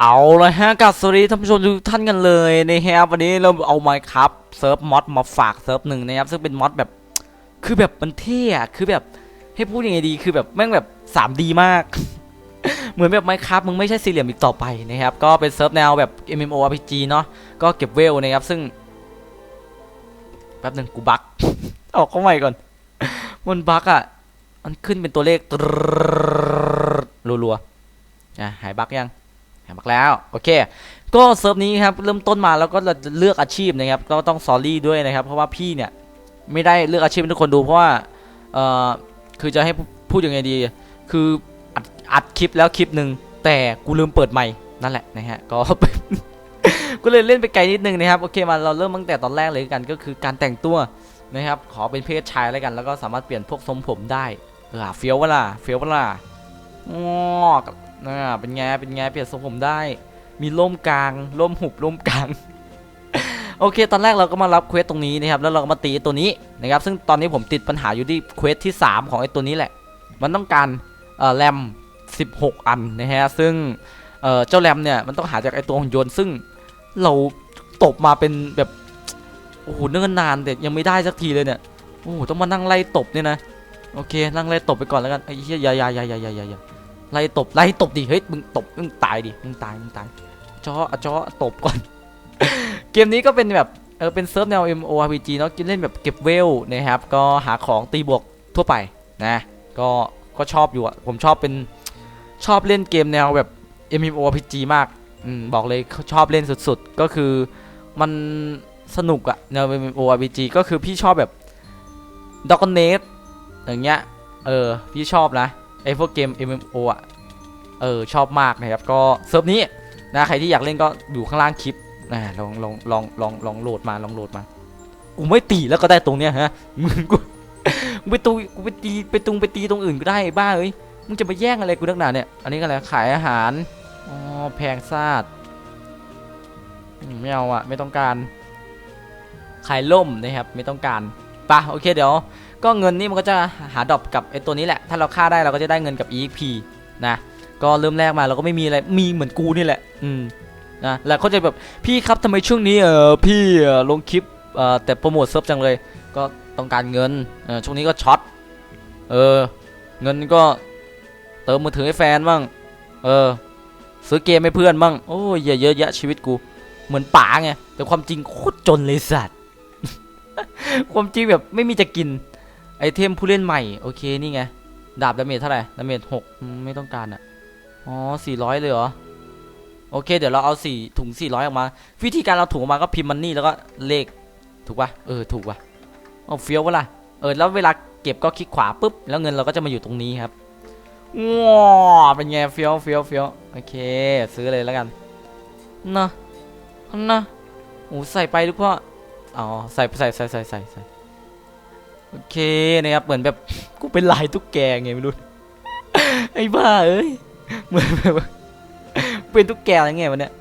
เอาเลยฮะกับสวัสดีท่านผู้ชมทุกท่านกันเลยนะครับวันนี้เราเอาไมค์ครับเซิร์ฟมอดมาฝากเซิร์ฟหนึ่งนะครับซึ่งเป็นมอดแบบคือแบบมันเท่อะคือแบบให้พูดยังไงดีคือแบบแม่งแบบ 3D มาก เหมือนแบบไมค์ครับมึงไม่ใช่สี่เหลี่ยมอีกต่อไปนะครับก็เป็นเซิร์ฟแนวแบบ MMORPG เนาะก็เก็บเวลนะครับซึ่งแป๊บหนึ่งกูบักออกเข้าใหม่ก่อน มันบักอะมันขึ้นเป็นตัวเลขรรัวๆอะหายบักยัง บักแล้วโอเค ก็เซิร์ฟนี้ครับเริ่มต้นมาแล้วก็เราเลือกอาชีพนะครับก็ต้องซอรี่ด้วยนะครับ เพราะว่าพี่เนี่ยไม่ได้เลือกอาชีพให้ทุกคนดูเพราะว่าเอ่อคือจะให้พูดยังไงดี คืออัดอัดคลิปแล้วคลิปหนึ่งแต่กูลืมเปิดใหม่นั่นแหละนะฮะก็ก็เลยเล่นไปไกลนิดนึงนะครับโอเคมาเราเริ่มตั้งแต่ตอนแรกเลยกันก็คือการแต่งตัวนะครับขอเป็นเพศชายแล้วกัน แล้วก็สามารถเปลี่ยนพวกทรงผมได้เออเฟี้ยวเวล่ะเฟี้ยวเวล่ะงอ นะเป็นไงเป็นไงเปลี่ยนทรงผมได้ มีร่มกลางร่มหุบร่มกลาง โอเค ตอนแรกเราก็มารับเควสตรงนี้นะครับ แล้วเราก็มาตีตัวนี้นะครับ ซึ่งตอนนี้ผมติดปัญหาอยู่ที่เควสที่ 3 ของไอ้ตัวนี้แหละ มันต้องการแรม 16 อันนะฮะ ซึ่งเจ้าแรมเนี่ยมันต้องหาจากไอ้ตัวหุ่นยนต์ ซึ่งเราตบมาเป็นแบบโอ้โหเนิ่นนานแต่ยังไม่ได้สักทีเลยเนี่ยโอ้โหต้องมานั่งไล่ตบเนี่ยนะโอเคนั่งไล่ตบไปก่อนแล้วกันไอ้เหี้ยยายายายายายายา ไล่ตบไล่ตบดิเฮ้ยมึงตบมึงตายดิมึงตายมึงตายจออะจอตบก่อน เกมนี้ก็เป็นแบบเออเป็นเซิร์ฟแนว MORPG เนาะกินเล่นแบบเก็บเวลนะครับ ก็หาของตีบวกทั่วไปนะก็ก็ชอบอยู่อะผมชอบเป็นชอบเล่นเกมแนวแบบ MMORPG มากอืมบอกเลยชอบเล่นสุดๆ ก็คือมันสนุกอะแนว MMORPG ก็คือพี่ชอบแบบ d o g n e t อย่างเงี้ยเออพี่ชอบนะ ไอพวกเกม MMO อะเออ ชอบมากนะครับ ก็เซิร์ฟนี้นะใครที่อยากเล่นก็อยู่ข้างล่างคลิปอ่าลองลองลองลองลองโหลดมาลองโหลดมากูไม่ตีแล้วก็ได้ตรงเนี้ยฮะมึงกูไปตูกูไปตีไปตุงไปตีตรงอื่นก็ได้บ้าเอ้ยมึงจะไปแย่งอะไรกูนักหนาเนี่ยอันนี้ก็อะไรขายอาหารอ๋อแพงซาดไม่เอาอะไม่ต้องการขายล่มนะครับ ไม่ต้องการปะโอเคเดี๋ยว ก็เงินนี่มันก็จะหาดรอปกับไอ้ตัวนี้แหละ ถ้าเราฆ่าได้เราก็จะได้เงินกับ EXP นะ ก็เริ่มแรกมาเราก็ไม่มีอะไร มีเหมือนกูนี่แหละ อืม นะแล้วเขาจะแบบ พี่ครับทำไมช่วงนี้เออพี่ลงคลิปเอ่อแต่โปรโมทเซิร์ฟจังเลย ก็ต้องการเงิน เออช่วงนี้ก็ช็อต เออ เงินก็เติมมือถือให้แฟนบ้าง เออ ซื้อเกมให้เพื่อนบ้าง โอ้ยอย่าเยอะแยะชีวิตกู เหมือนป๋าไง แต่ความจริงโคตรจนเลยสัตว์ ความจริงแบบไม่มีจะกิน ไอเทมผู้เล่นใหม่ โอเค นี่ไง ดาบดาเมจเท่าไหร่ ดาเมจหกไม่ต้องการอะ อ๋อสี่ร้อยเลยเหรอ โอเค เดี๋ยวเราเอาสี่ถุงสี่ร้อยออกมา วิธีการเราถุงออกมาก็พิมพ์มันนี่แล้วก็เลข ถูกปะเออ ถูกปะเอาเฟี้ยวเวล่ะ เออ แล้วเวลาเก็บก็คลิกขวาปุ๊บ แล้วเงินเราก็จะมาอยู่ตรงนี้ครับว้าเป็นไงเฟี้ยวเฟี้ยวเฟี้ยวโอเค ซื้อเลยแล้วกันนะนะโอ้ใส่ไปหรือเปล่าอ๋อ ใส่ใส่ใส่ใส่ใส่ใส่ โอเคนะครับเหมือนแบบกูเป็นลายตุ๊กแกไงไม่รู้ไอ้บ้าเอ้ยเหมือนแบบเป็นตุ๊กแกอะไรเงี้ยวะเนี่ย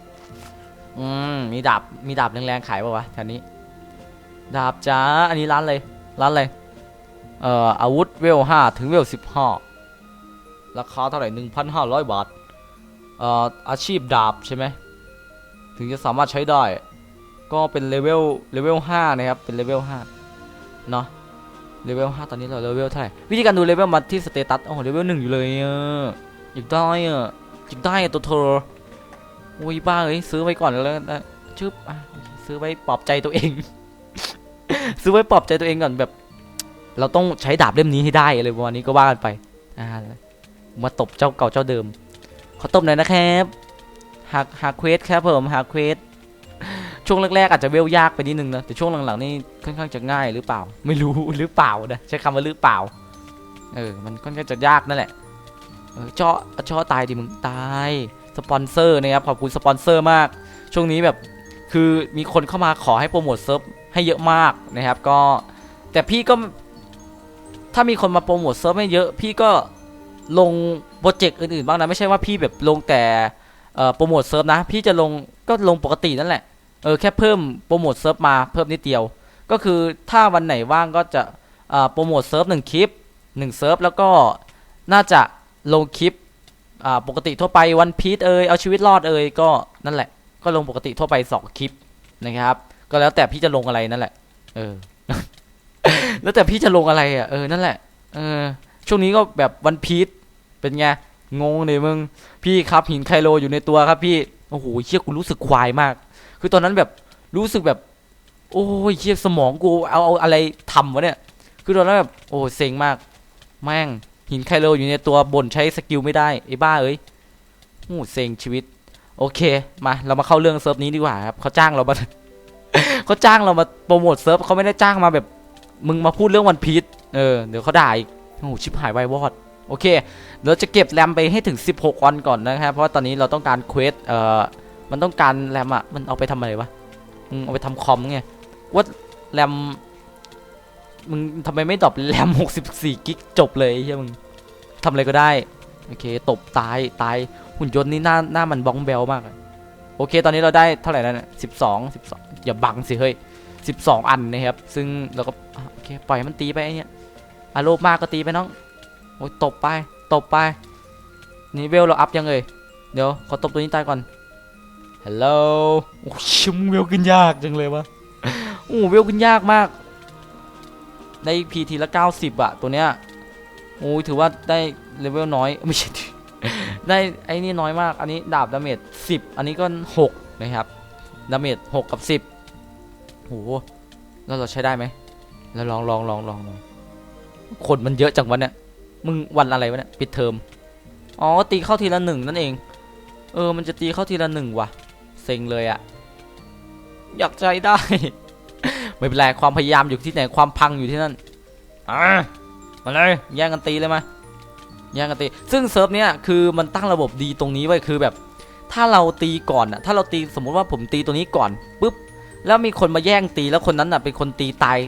อืมมีดาบมีดาบแรงๆขายป่าวะแถวนี้ ดาบจ้าอันนี้ร้านเลยร้านเลยเอ่ออาวุธเวลห้าถึงเวลสิบห้าราคาเท่าไหร่หนึ่งพันห้าร้อยบาทเอ่ออาชีพดาบใช่ไหมถึงจะสามารถใช้ได้ ก็เป็นเลเวลเลเวลห้านะครับเป็นเลเวลห้าเนาะ เลเวลห้าตอนนี้เราเลเวลเท่าไหร่วิธีการดูเลเวลมาที่สเตตัสโอ้โหเลเวลหนึ่งอยู่เลยอะอยากได้อะจิกได้อะตัวเธอโอ้ยบ้าเอ้ยซื้อไว้ก่อนแล้วนะชึบอะโอเคซื้อไว้ปลอบใจตัวเอง ซื้อไว้ปลอบใจตัวเองก่อนแบบ เราต้องใช้ดาบเล่มนี้ให้ได้อะไรประมาณนี้ก็ว่ากันไปอ่ามาตบเจ้าเก่าเจ้าเดิมขอตบหน่อยนะครับหากหากเควสครับผมหากเควส ช่วงแรกๆอาจจะเวลยากไปนิดนึงนะแต่ช่วงหลังๆนี่ค่อนข้างจะง่ายหรือเปล่า ไม่รู้หรือเปล่านะใช้คำว่าหรือเปล่าเออมันค่อนข้างจะยากนั่นแหละเออเจาะเจาะตายดิมึงตายสปอนเซอร์นะครับขอบคุณสปอนเซอร์มาก ช่วงนี้แบบคือมีคนเข้ามาขอให้โปรโมทเซิร์ฟให้เยอะมากนะครับก็แต่พี่ก็ถ้ามีคนมาโปรโมทเซิร์ฟให้เยอะ พี่ก็ลงโปรเจกต์อื่นๆบ้างนะไม่ใช่ว่าพี่แบบลงแต่โปรโมทเซิร์ฟนะ พี่จะลงก็ลงปกตินั่นแหละ เออแค่เพิ่มโปรโมทเซิร์ฟมาเพิ่มนิดเดียว ก็คือถ้าวันไหนว่างก็จะโปรโมทเซิร์ฟหนึ่งคลิปหนึ่งเซิร์ฟแล้วก็น่าจะลงคลิปปกติทั่วไปวันพีทเอยเอาชีวิตรอดเอยก็นั่นแหละ ก็ลงปกติทั่วไปสองคลิปนะครับ ก็แล้วแต่พี่จะลงอะไรนั่นแหละ เออ แล้วแต่พี่จะลงอะไรอะเออนั่นแหละเออช่วงนี้ก็แบบวันพีทเป็นไงงงเลยมึง พี่ครับหินไคโลอยู่ในตัวครับพี่ โอ้โหเชี่ยกูรู้สึกควายมาก คือตอนนั้นแบบรู้สึกแบบ โอ้ยเชียสมองกูเอาเอาอะไรทำวะเนี่ย คือตอนนั้นแบบโอ้เซ็งมาก แม่งหินไคโลอยู่ในตัวบ่นใช้สกิลไม่ได้ไอ้บ้าเอ้ยโอ้เซ็งชีวิต โอเค มาเรามาเข้าเรื่องเซิร์ฟนี้ดีกว่าครับเขาจ้างเรามาเขาจ้างเรามาโปรโมทเซิร์ฟเขาไม่ได้จ้างมาแบบมึงมาพูดเรื่องวันพีชเออเดี๋ยวเขาด่าอีกโอ้ชิบหายไวายวอดโอเคเดี๋ยวจะเก็บแรมไปให้ถึง 16 วันก่อนนะครับ เพราะว่าตอนนี้เราต้องการเควสเอ่อ มันต้องการแรมอะมันเอาไปทำอะไรวะมึงเอาไปทำคอมไงว่าแรมมึงทำไมไม่ดรอปแรม64กิกจบเลยใช่มึงทำอะไรก็ได้โอเคตบตายตายหุ่นยนต์นี่หน้าหน้ามันบ้องแบลมากอะโอเค ตอนนี้เราได้เท่าไหร่แล้วเนี่ยสิบสองสิบสองอย่าบังสิเฮ้ยสิบสองอันนะครับ ซึ่งเราก็โอเคปล่อยมันตีไปไอ้เนี่ยอารมณ์มากก็ตีไปน้องโอ้ยตบไปตบไปนี่เวลเราอัพยังเลยเดี๋ยวขอตบตัวนี้ตายก่อน ฮัลโหลโอ้ยชิมเวลขึ้นยากจังเลยวะโอ้เวลขึ้นยากมาก ได้พีทีละ 90อะตัวเนี้ยโอ้ยถือว่าได้เลเวลน้อยไม่ใช่ได้ไอ้นี่น้อยมากอันนี้ดาบดาเมจ10 อันนี้ก็ 6 นะครับดาเมจ6กับ 10โหแล้วเราใช้ได้ไหมแล้วลองลองลองลองลองคนมันเยอะจังวันเนี่ยมึงวันอะไรวะเนี่ยปิดเทอมอ๋อตีเข้าทีละหนึ่งนั่นเอง เออมันจะตีเข้าทีละหนึ่งว่ะ เซ็งเลยอะอยากใจได้ ไม่เป็นไรความพยายามอยู่ที่ไหนความพังอยู่ที่นั่นอะมาเลยแย่งกันตีเลยมาแย่งกันตีซึ่งเซิร์ฟเนี้ยคือมันตั้งระบบดีตรงนี้ไว้คือแบบ ถ้าเราตีก่อนอะถ้าเราตีสมมุติว่าผมตีตัวนี้ก่อนปุ๊บแล้วมีคนมาแย่งตีแล้วคนนั้นอะเป็นคนตีตาย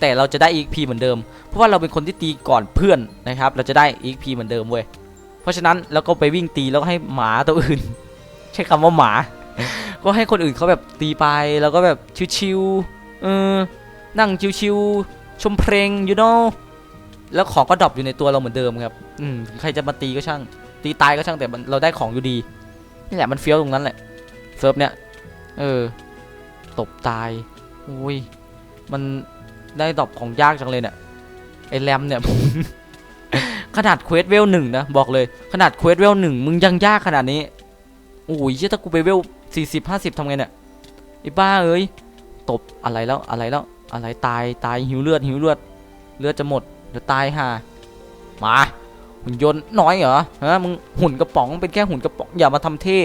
แต่เราจะได้ EXP เหมือนเดิม เพราะว่าเราเป็นคนที่ตีก่อนเพื่อนนะครับ เราจะได้ EXP เหมือนเดิมเว้ย เพราะฉะนั้นเราก็ไปวิ่งตีแล้วก็ให้หมาตัวอื่น ใช้คำว่าหมา ก็ให้คนอื่นเขาแบบตีไปแล้วก็แบบชิวๆเออนั่งชิวๆชมเพลง you know แล้วของก็ดรอปอยู่ในตัวเราเหมือนเดิมครับ อืมใครจะมาตีก็ช่าง ตีตายก็ช่างแต่มันเราได้ของอยู่ดีนี่แหละมันเฟี้ยวตรงนั้นแหละเซิร์ฟเนี่ย เออ ตบตายโอ้ยมันได้ดรอปของยากจังเลยเนี่ยไอแรมเนี่ยขนาดเควสเวลหนึ่งนะ บอกเลย ขนาดเควสเวลหนึ่งมึงยังยากขนาดนี้ โอ้ยเชี่ยถ้ากูไปเวล สี่สิบห้าสิบทำไงเนี่ยไอ้บ้าเอ้ยตบอะไรแล้วอะไรแล้วอะไรตายตายหิวเลือดหิวเลือดเลือดจะหมดเดี๋ยวตายห่ามาหุ่นยนต์น้อยเหรอฮะมึงหุ่นกระป๋องเป็นแค่หุ่นกระป๋องอย่ามาทำเท่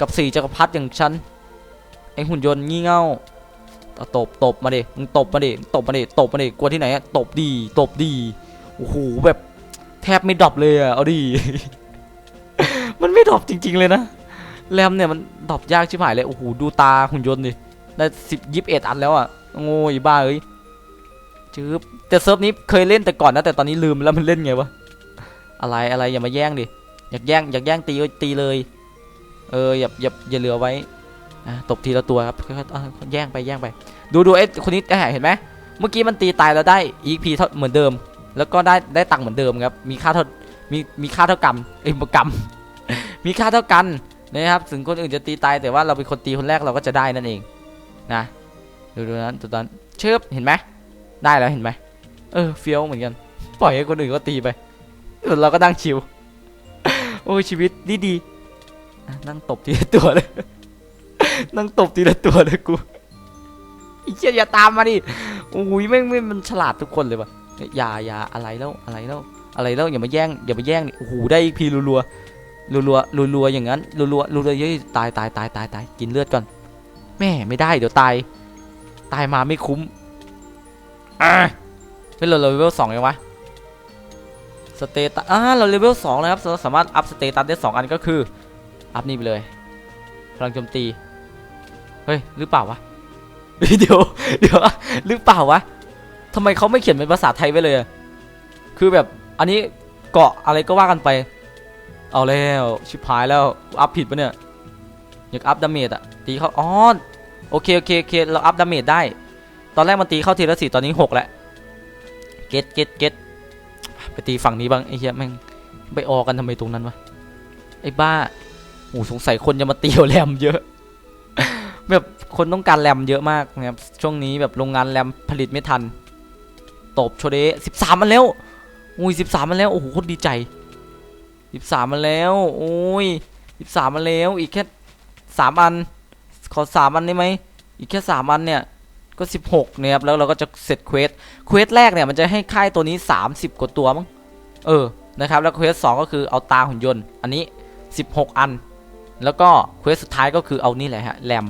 กับสี่จักรพรรดิอย่างฉันไอหุ่นยนต์งี่เง่าตบตบมาดิมึงตบมาดิตบมาดิตบมาดิกลัวที่ไหนอะตบดีตบดีโอ้โหแบบแทบไม่ดรอปเลยอะเอาดิมันไม่ดรอปจริง ๆ เลยนะ แรมเนี่ยมันดรอปยากชิบหายเลย โอ้โห ดูตาหุ่นยนต์ดิได้สิบยิบเอ็ดอันแล้วอะโง่ยบ้าเอ้ยจืบแต่เซิร์ฟนี้เคยเล่นแต่ก่อนนะแต่ตอนนี้ลืมแล้วมันเล่นไงวะอะไรอะไรอย่ามาแย่งดิอยากแย่งอยากแย่งตีตีเลย เอออย่าอย่าอย่าเหลือไว้ตบทีละตัวครับค่อยๆเอาแย่งไปแย่งไป ดูดูไอ้คนนี้เห็นไหมเมื่อกี้มันตีตายแล้วได้ EXP เท่าเหมือนเดิม แล้วก็ได้ได้ตังค์เหมือนเดิมครับมีค่าเท่ามีมีค่าเท่ากันเอ้ยกรรมมีค่าเท่ากัน นะครับถึงคนอื่นจะตีตายแต่ว่าเราเป็นคนตีคนแรกเราก็จะได้นั่นเองนะดูดูนั้นตัวนั้นเชิบเห็นไหมได้แล้วเห็นไหมเออเฟี้ยวเหมือนกัน ปล่อยให้คนอื่นก็ตีไปส่วนเราก็นั่งชิวโอ้ชีวิตดีดีนั่งตบทีละตัวเลย นั่งตบทีละตัวเลยกูไอ้เชี่ยอย่าตามมาดิโอ้ยแม่งม่มันฉลาดทุกคนเลยว่ะอย่าอย่าอะไรแล้วอะไรแล้วอะไรแล้วอย่ามาแย่งอย่ามาแย่งโอ้โหได้อีกพีรัวรัว รัวรัวรัวๆอย่างนั้นรัวรัวรัวรัวๆเย้ยตายตายตายตายตายกินเลือดก่อนแม่ไม่ได้เดี๋ยวตายตายมาไม่คุ้มอะเป็นเราเลเวลสองยังวะสเตตัสอ่าเราเลเวลสองแล้วครับเราสามารถอัพสเตตัสได้สองอันก็คืออัพนี่ไปเลยพลังโจมตีเฮ้ยหรือเปล่าวะเดี๋ยวเดี๋ยวหรือเปล่าวะทำไมเขาไม่เขียนเป็นภาษาไทยไว้เลย คือแบบอันนี้เกาะอะไรก็ว่ากันไป เอาแล้วชิบหายแล้วอัพผิดปะเนี่ยอยากอัพดาเมจอะตีเขาอ๋อโอเคโอเคโอเคเราอัพดาเมจได้ ตอนแรกมันตีเข้าทีละสี่ตอนนี้หกแล้วเก็ตเก็ตเก็ตไปตีฝั่งนี้บ้างไอ้เหี้ยแม่งไปออกันทำไมตรงนั้นวะไอ้บ้าโอ้สงสัยคนจะมาเตียวแรมเยอะ แบบคนต้องการแรมเยอะมากนะครับช่วงนี้แบบโรงงานแรมผลิตไม่ทัน ตบโชเดสิบสามมันแล้วอุ้ยสิบสามมันแล้วโอ้โหโคตรดีใจ สิบสามมันแล้ว โอ้ยสิบสามมันแล้ว อีกแค่สามอัน ขอสามอันได้ไหม อีกแค่สามอันเนี่ย ก็สิบหกเนี่ยครับ แล้วเราก็จะเสร็จเควส เควสแรกเนี่ยมันจะให้ค่ายตัวนี้สามสิบกว่าตัวมั้ง เออ นะครับ แล้วเควสสองก็คือเอาตาหุ่นยนต์ อันนี้สิบหกอัน แล้วก็เควสสุดท้ายก็คือเอานี่แหละฮะ แรม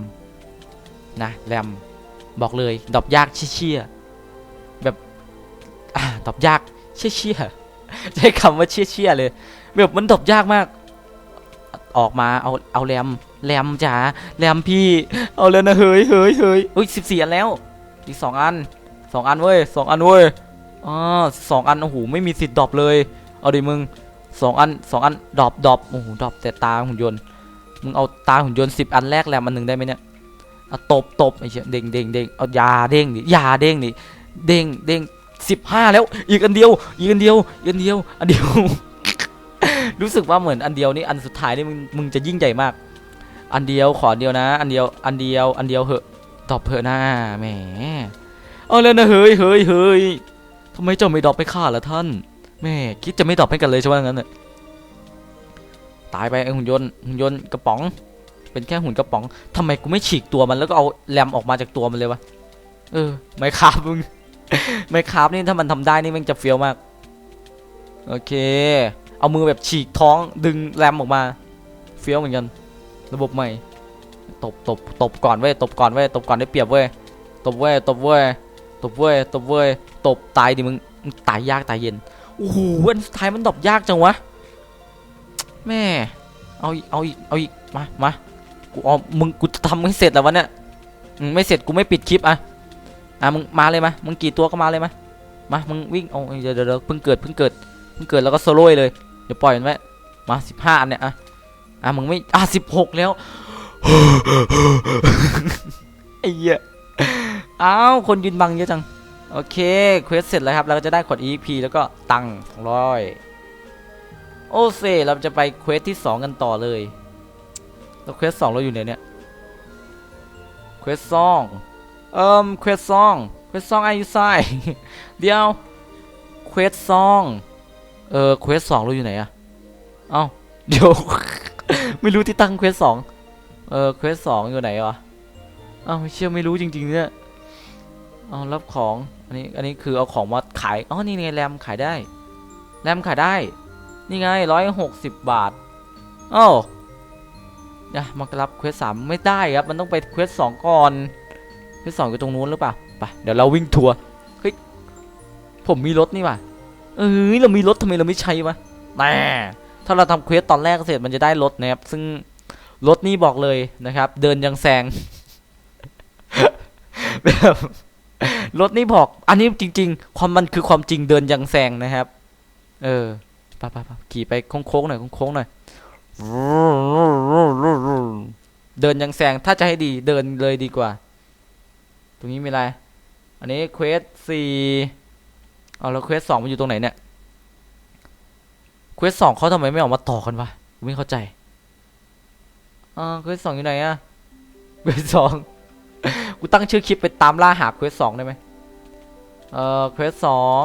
นะแรม บอกเลย ดอกยากเชี่ยแบบอ่าดอกยากเชี่ยใช้คำว่าเชี่ยๆเลย แบบมันดอกยากมาก ออกมาเอาเอาแรมแรมจ๋าแรมพี่ เอาแล้วนะเฮ้ยเฮ้ยเฮ้ยอุ้ยสิบสี่อันแล้ว อีกสองอันสองอันเว้ยสองอันเว้ยอ๋อสองอันโอ้โหไม่มีสิทธิ์ดรอปเลย เอาดิมึงสองอันสองอันดรอปดรอปโอ้โหดรอปแต่ตาหุ่นยนต์มึงเอาตาหุ่นยนต์สิบอันแรกแรมอันหนึ่งได้ไหมเนี่ยเอาตบตบไอ้เชี่ยเด้งเด้งเด้งเอายาเด้งดิยาเด้งดิเด้งเด้งสิบห้าแล้ว อีกอันเดียว อีกอันเดียวอีกอันเดียวอันเดียว รู้สึกว่าเหมือนอันเดียวนี่อันสุดท้ายนี่มึงมึงจะยิ่งใหญ่มาก อันเดียวขอเดียวนะ อันเดียวอันเดียว อันเดียวเหอะตอบเหอะหน้าแหมเอาแล้วนะเฮ้ยเฮ้ยเฮ้ยทำไมเจ้าไม่ดรอปไปฆ่าล่ะท่านแม่คิดจะไม่ดรอปให้กันเลยใช่ไหมงั้นเน่ะตายไปไอหุ่นยนต์หุ่นยนต์กระป๋อง เป็นแค่หุ่นกระป๋องทำไมกูไม่ฉีกตัวมันแล้วก็เอาแรมออกมาจากตัวมันเลยวะเออไม่คาบมึงไม่คาบนี่ถ้ามันทำได้นี่มันจะเฟี้ยวมาก โอเค เอามือแบบฉีกท้องดึงแรมออกมา เฟี้ยวเหมือนกัน ระบบใหม่ ตบตบตบก่อนเว้ย ตบก่อนเว้ย ตบก่อนได้เปรียบเว้ย ตบเว้ย ตบเว้ย ตบเว้ย ตบเว้ย ตบตายดิมึง ตายยากตายเย็น โอ้โหวันสุดท้ายมันดรอปยากจังวะ แม่ เอาอีก เอาอีก เอาอีก มา มา กูเอามึง กูจะทำให้เสร็จแล้ววะเนี่ยไม่เสร็จกูไม่ปิดคลิปอะ อะมึงมาเลยมามึงกี่ตัวก็มาเลยมามา มึงวิ่งเอาเดี๋ยวเดี๋ยวเดี๋ยวเพิ่งเกิดเพิ่งเกิดเพิ่งเกิดแล้วก็โซโล่เลย ดี๋ยวปล่อยมันไว้มาสิบห้าอันเนี่ยอะอะมึงไม่อะสิบหกแล้วไอ้เหี้ยอ้าวคนยืนบังเยอะจัง โอเคเควสเสร็จแล้วครับเราก็จะได้กด EP แล้วก็ตังค์สองร้อยโอเซเราจะไปเควสที่สองกันต่อเลยแล้วเควสสองเราอยู่ไหนเนี่ยเควสสองเอ่มเควสสองเควสสองไอยูไซเดี๋ยวเควสสอง เออเควสสองเราอยู่ไหนอะเอ้าเดี๋ยว ไม่รู้ที่ตั้งเควสสองเออเควสสองอยู่ไหนวะเอ้าเชื่อไม่รู้จริงๆเนี่ยเอารับของอันนี้อันนี้คือเอาของมาขายอ๋อนี่ไงแรมขายได้แรมขายได้ นี่ไงร้อยหกสิบบาทอ้าเนี่ยมารับเควสสามไม่ได้ครับมันต้องไปเควสสองก่อนเควสสองอยู่ตรงนู้นหรือเปล่าไปเดี๋ยวเราวิ่งทัวร์เฮ้ยผมมีรถนี่ว่ะ เออเรามีรถทำไมเราไม่ใช้วะแน่ถ้าเราทำเควสตอนแรกเสร็จมันจะได้รถนะครับ ซึ่งรถนี่บอกเลยนะครับ เดินยังแซงแบบรถนี่บอก อันนี้จริง ๆ ความมันคือความจริงเดินยังแซงนะครับ เออไปไปไปขี่ไปโค้งๆหน่อยโค้งๆหน่อยเดินยังแซงถ้าจะให้ดีเดินเลยดีกว่า ตรงนี้มีอะไร อันนี้เควสสี่ เอาแล้วเควสสองมันอยู่ตรงไหนเนี่ยเควสสองเขาทำไมไม่ออกมาต่อกันวะไม่เข้าใจอ่าเควสสองอยู่ไหนอะเควสสองกูตั้งชื่อคลิปไปตามล่าหาเควสสองได้ไหมเอ่อเควสสอง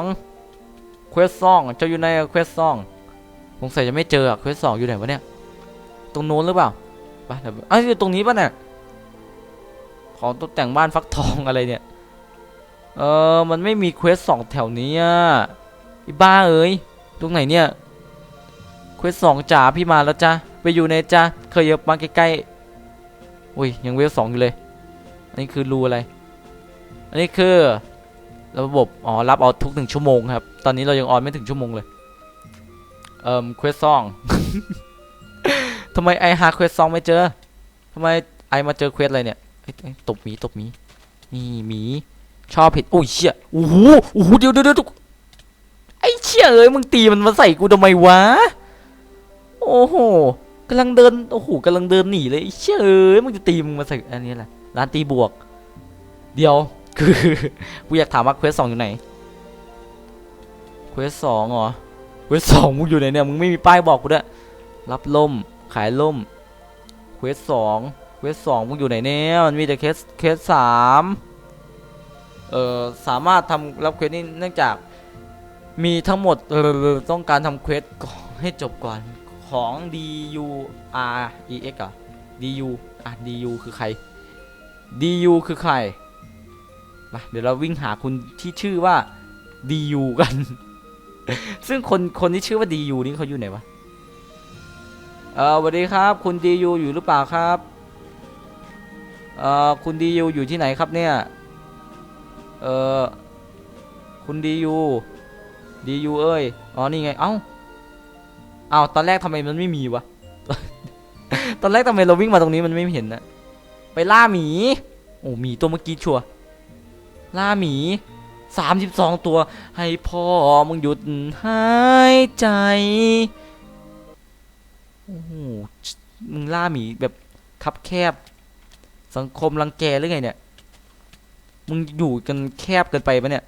เควสสองเจ้าอยู่ในเควสสองสงสัยจะไม่เจออะเควสสองอยู่ไหนวะเนี่ย ตรงโน้นหรือเปล่าไปเดี๋ยวอ้าวอยู่ตรงนี้ป่ะเนี่ย ของตกแต่งบ้านฟักทองอะไรเนี่ย เออ มันไม่มีเควสสองแถวนี้อะอ้บ้าเอ้ย ตรงไหนเนี่ย เควสสองจ๋าพี่มาแล้วจ้ะ ไปอยู่ในจ้ะ เคยเยอะมาใกล้ๆ อุ้ย ยังเวลสองอยู่เลย อันนี้คือรูอะไร อันนี้คือ ระบบ อ๋อ รับเอาทุกหนึ่งชั่วโมงครับ ตอนนี้เรายังออนไม่ถึงชั่วโมงเลย เอ่อ เควสซองทำไมไอหาเควสซองไม่เจอทำไมไอมาเจอเควสอะไรเนี่ยเอ้ยเอ้ยตบหมีตบหมี นี่หมี ชอบเห็ดอุ้ยเชี่ยโอ้โหโอ้โหเดี๋ยวเดี๋ยวเดี๋ยวไอเชี่ยเอ้ยมึงตีมันมาใส่กูทำไมวะโอ้โหกำลังเดินโอ้โหกำลังเดินหนีเลยเชี่ยเอ้ยมึงจะตีมึงมาใส่อันนี้แหละร้านตีบวก เดี๋ยวคือกูอยากถามว่าเควสสองอยู่ไหนเควสสองเหรอเควสสองมึงอยู่ไหนเนี่ยมึงไม่มีป้ายบอกกูด้วยรับล่มขายล่มเควสสองเควสสองมึงอยู่ไหนเนี่ยมันมีแต่เควสเควสสาม สามารถทำรับเควสนี้เนื่องจากมีทั้งหมดต้องการทำเควสให้จบก่อนของ D U R E X อะ D U อะ D U คือใคร D U คือใครมาเดี๋ยวเราวิ่งหาคุณที่ชื่อว่า D U กัน ซึ่งคนคนที่ชื่อว่า D U นี่เขาอยู่ไหนวะเออสวัสดีครับ คุณดียูอยู่หรือเปล่าครับเออคุณดียูอยู่ที่ไหนครับเนี่ย ออคุณดียูดียูเอ้ย อ๋อ นี่ไง เอ้า เอ้า ตอนแรกทำไมมันไม่มีวะ ตอนแรกทำไมเราวิ่งมาตรงนี้มันไม่เห็นนะ ไปล่าหมี โอ้หมีตัวเมื่อกี้ชัว ล่าหมีสามสิบสองตัว ให้พ่อมึงหยุดหายใจ โอ้โห มึงล่าหมีแบบคับแคบ สังคมรังแกหรือไงเนี่ย มึงอยู่กันแคบเกินไปปะเนี่ย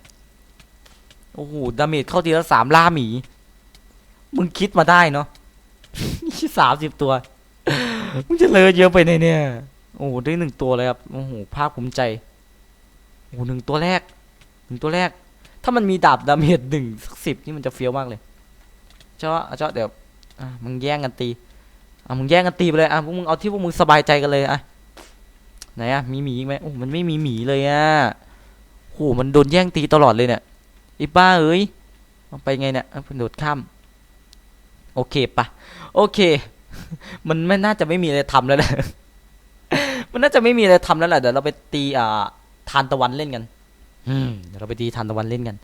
โอ้โห ดาเมจเข้าทีละสามล่าหมี มึงคิดมาได้เนาะสามสิบตัว มึงจะเลยเยอะไปในเนี่ย โอ้โห ได้หนึ่งตัวเลยครับ โอ้โห ภาคภูมิใจ โอ้โหหนึ่งตัวแรก หนึ่งตัวแรก ถ้ามันมีดาบดาเมจหนึ่งสักสิบนี่มันจะเฟี้ยวมากเลย เจ้าเจ้าเดี๋ยวอะมึงแย่งกันตี อะ มึงแย่งกันตีไปเลย อะ พวกมึงเอาที่พวกมึงสบายใจกันเลย อะ ไหนอะมีหมีอีกไหมโอ้มันไม่มีหมีเลยอะโหมันโดนแย่งตีตลอดเลยเนี่ยอ้บ้าเอ้ยเอาไปไงเนี่ยเอาโดดข้ามโอเคปะโอเค มันไม่น่าจะไม่มีอะไรทำแล้วแหละมันน่าจะไม่มีอะไรทำแล้วแหละเดี๋ยวเราไปตีอ่าทานตะวันเล่นกันอืมเดี๋ยวเราไปตีทานตะวันเล่นกัน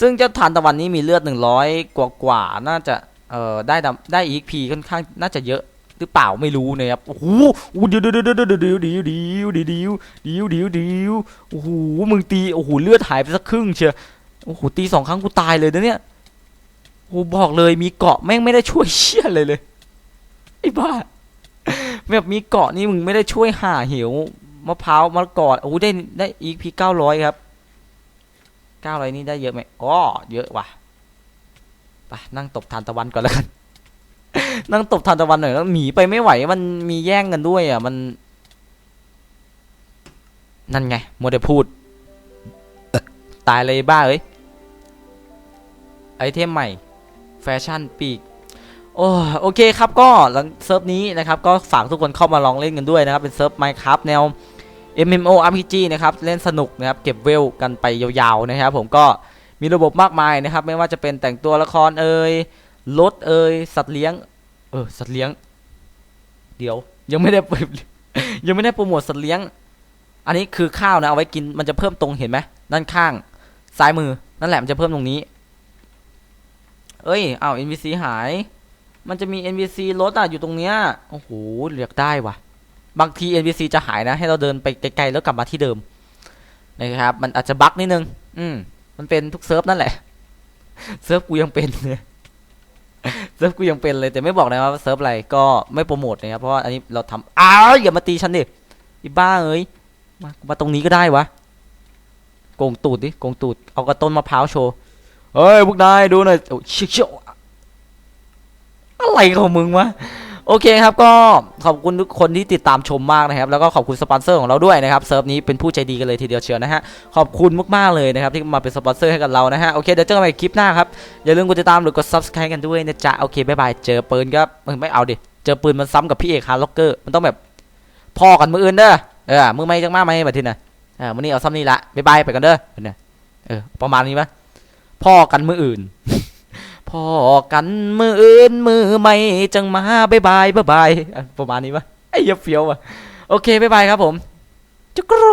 ซึ่งเจ้าทานตะวันนี้มีเลือดหนึ่งร้อยกว่ากว่าๆน่าจะเอ่อได้ดำได้อีกพีค่อนข้างน่าจะเยอะ รือเปล่าไม่รู้นะครับโอ้โหเดี๋ยวเดี๋ยวเดี๋ยวเดี๋ยวเดี๋ยวเดี๋ยวเดี๋ยวเดี๋ยวเดี๋ยวเดี๋ยวเดี๋ยวดิวโอ้โหมึงตีโอ้โหเลือดหายไปสักครึ่งเชียวโอ้โหตีสองครั้งกูตายเลยนะเนี่ยโอ้โหบอกเลยมีเกาะแม่งไม่ได้ช่วยเชี่ยเลยเลยไอ้บ้าแบบมีเกาะนี่มึงไม่ได้ช่วยหาเหวมะพร้าวมะละกอดโอ้โหได้ได้อีกพีเก้าร้อยครับเก้าร้อยนี่ได้เยอะไหมอ๋อเยอะว่ะไปนั่งตบทานตะวันก่อนแล้วกัน นั่งตบทานตะวันหน่อยแล้วหมีไปไม่ไหวมันมีแย่งกันด้วยอะมัน นั่นไงมัวแต่พูด ตายเลยบ้าเอ้ยไอเทมใหม่ แฟชั่นปีกโอ้โอเคครับก็หลังเซิร์ฟนี้นะครับ ก็ฝากทุกคนเข้ามาลองเล่นกันด้วยนะครับ เป็นเซิร์ฟ Minecraft แนว MMO RPG นะครับ เล่นสนุกนะครับ เก็บเวลกันไปยาวๆนะครับ ผมก็มีระบบมากมายนะครับ ไม่ว่าจะเป็นแต่งตัวละครเอ่ยรถเอ่ยสัตว์เลี้ยง เออสัตว์เลี้ยง เดี๋ยว ยังไม่ได้ยังไม่ได้โปรโมทสัตว์เลี้ยง อันนี้คือข้าวนะเอาไว้กินมันจะเพิ่มตรงเห็นไหมด้านข้าง ซ้ายมือนั่นแหละมันจะเพิ่มตรงนี้ เอ้ยเอา NPC หาย มันจะมี NPC รถอะอยู่ตรงเนี้ยโอ้โหเลือกได้ว่ะ บางที NPC จะหายนะ ให้เราเดินไปไกลๆแล้วกลับมาที่เดิมนะครับ มันอาจจะบั๊กนิดนึง อืมมันเป็นทุกเซิร์ฟนั่นแหละ เซิร์ฟกูยังเป็นเลย เซิร์ฟกูยังเป็นเลยแต่ไม่บอกนะว่าเซิร์ฟอะไรก็ไม่โปรโมทนะครับเพราะว่าอันนี้เราทำอ้าวอย่ามาตีฉันดิอีบ้าเอ้ยมามาตรงนี้ก็ได้วะโกงตูดดิโกงตูดเอากระต้นมะพร้าวโชว์เฮ้ยพวกนายดูหน่อยโอ้เชี่ยเชี่ยอะไรของมึงวะ โอเคครับก็ขอบคุณทุกคนที่ติดตามชมมากนะครับ แล้วก็ขอบคุณสปอนเซอร์ของเราด้วยนะครับเซิร์ฟนี้เป็นผู้ใจดีกันเลยทีเดียวเชียวนะฮะขอบคุณมากๆเลยนะครับที่มาเป็นสปอนเซอร์ให้กับเรานะฮะโอเคเดี๋ยวเจอกันใหม่คลิปหน้าครับอย่าลืมกดติดตามหรือกด subscribe กันด้วยนะจ๊ะโอเคบายบายเจอปืนก็มึงไม่เอาดิเจอปืนมันซ้ำกับพี่เอกฮาร์ล็อกเกอร์มันต้องแบบพ่อกันมืออื่นเด้อเออมือไม่จังมากไหมแบบทีน่ะเออวันนี้เอาซ้ำนี่ละบายบายไปกันเด้อเนี่ยเออประมาณนี้ปะพ่อกันมืออื่น พ่อกันมืออื่นมือไม่จังมาบ๊ายบายบ๊ายบายประมาณนี้ปะไอ้เหี้ยเฟี้ยวอะโอเคบ๊ายบายครับผมจุกรู